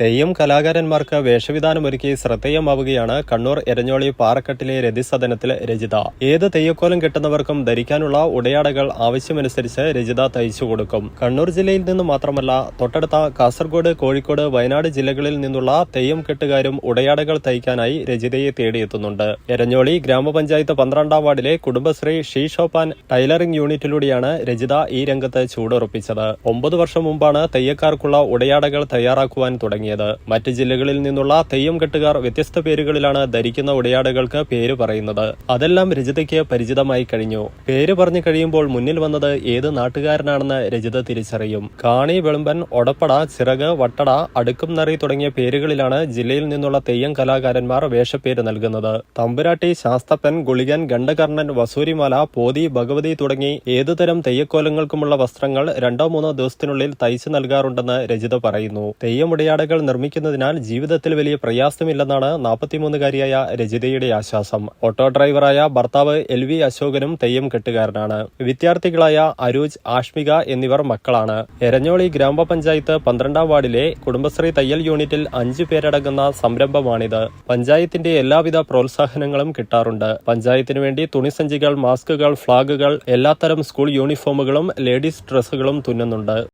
തെയ്യം കലാകാരന്മാർക്ക് വേഷവിധാനമൊരുക്കി ശ്രദ്ധേയമാവുകയാണ് കണ്ണൂർ എരഞ്ഞോളി പാറക്കെട്ടിലെ രതിസദനത്തിൽ രചിത ഏത് തെയ്യക്കോലം കിട്ടുന്നവർക്കും ധരിക്കാനുള്ള ഉടയാടകൾ ആവശ്യമനുസരിച്ച് രചിത തയ്ച്ചു കൊടുക്കും. കണ്ണൂർ ജില്ലയിൽ നിന്ന് മാത്രമല്ല തൊട്ടടുത്ത കാസർഗോഡ് കോഴിക്കോട് വയനാട് ജില്ലകളിൽ നിന്നുള്ള തെയ്യം കെട്ടുകാരും ഉടയാടകൾ തയ്ക്കാനായി രചിതയെ തേടിയെത്തുന്നുണ്ട്. എരഞ്ഞോളി ഗ്രാമപഞ്ചായത്ത് പന്ത്രണ്ടാം വാർഡിലെ കുടുംബശ്രീ ഷീ ഷോപ്പാൻ ടൈലറിംഗ് യൂണിറ്റിലൂടെയാണ് രചിത ഈ രംഗത്ത് ചൂടുറപ്പിച്ചത്. ഒമ്പത് വർഷം മുമ്പാണ് തെയ്യക്കാർക്കുള്ള ഉടയാടകൾ തയ്യാറാക്കുവാൻ തുടങ്ങിയത്. മറ്റ് ജില്ലകളിൽ നിന്നുള്ള തെയ്യം കെട്ടുകാർ വ്യത്യസ്ത പേരുകളിലാണ് ധരിക്കുന്ന ഉടയാടകൾക്ക് പേര് പറയുന്നത്. അതെല്ലാം രജിതയ്ക്ക് പരിചിതമായി കഴിഞ്ഞു. പേര് പറഞ്ഞു കഴിയുമ്പോൾ മുന്നിൽ വന്നത് ഏത് നാട്ടുകാരനാണെന്ന് രജിത തിരിച്ചറിയും. കാണി വെളുമ്പൻ ഒടപ്പട ചിറക് വട്ടട അടുക്കും നറി തുടങ്ങിയ പേരുകളിലാണ് ജില്ലയിൽ നിന്നുള്ള തെയ്യം കലാകാരന്മാർ വേഷപ്പേര് നൽകുന്നത്. തമ്പുരാട്ടി ശാസ്തപ്പൻ ഗുളികൻ ഗണ്ഡകർണൻ വസൂരിമാല പോതി ഭഗവതി തുടങ്ങി ഏതുതരം തെയ്യക്കോലങ്ങൾക്കുമുള്ള വസ്ത്രങ്ങൾ രണ്ടോ മൂന്നോ ദിവസത്തിനുള്ളിൽ തയ്ച്ചു നൽകാറുണ്ടെന്ന് രജിത പറയുന്നു. തെയ്യമുടയാടകൾ നിർമ്മിക്കുന്നതിനാൽ ജീവിതത്തിൽ വലിയ പ്രയാസമില്ലെന്നാണ് നാൽപ്പത്തിമൂന്നുകാരിയായ രജിതയുടെ ആശ്വാസം. ഓട്ടോ ഡ്രൈവറായ ഭർത്താവ് എൽ വി അശോകനും തെയ്യം കെട്ടുകാരനാണ്. വിദ്യാർത്ഥികളായ അരൂജ് ആഷ്മിക എന്നിവർ മക്കളാണ്. എരഞ്ഞോളി ഗ്രാമപഞ്ചായത്ത് പന്ത്രണ്ടാം വാർഡിലെ കുടുംബശ്രീ തയ്യൽ യൂണിറ്റിൽ അഞ്ചു പേരടങ്ങുന്ന സംരംഭമാണിത്. പഞ്ചായത്തിന്റെ എല്ലാവിധ പ്രോത്സാഹനങ്ങളും കിട്ടാറുണ്ട്. പഞ്ചായത്തിനു വേണ്ടി തുണിസഞ്ചികൾ മാസ്കുകൾ ഫ്ളാഗുകൾ എല്ലാത്തരം സ്കൂൾ യൂണിഫോമുകളും ലേഡീസ് ഡ്രസ്സുകളും തുന്നുന്നുണ്ട്.